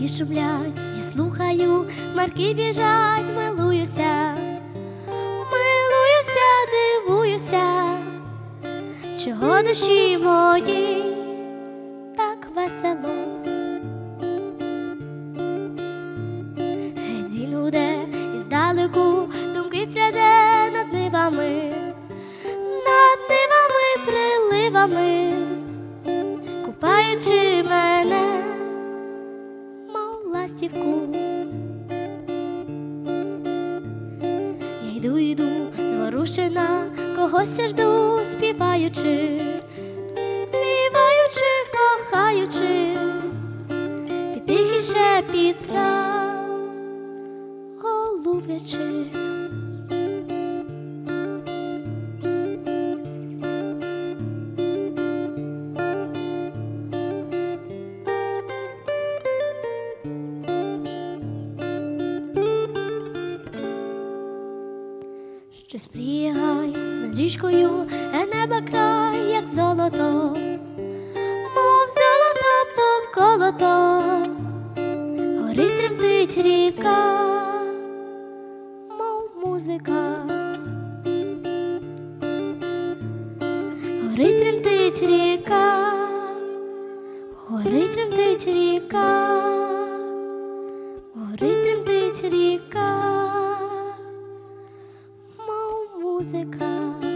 Хвилі шумлять, я слухаю, марки біжать, милуюся, милуюся, дивуюся, чого душі мої так весело. Геть гуде і здалеку думки пряде над нивами, над нивами, приливами, купаючи мене, ластівку. Я йду, йду, зворушена, когось я жду, співаючи, співаючи, кохаючи, під тихий шепіт трав, голублячи. Щось прігай над річкою, а неба край, як золото, мов золото поколото, горить тремтить ріка, мов музика, горить тремтить ріка, горить тремтить ріка, горить тремтить muzyka.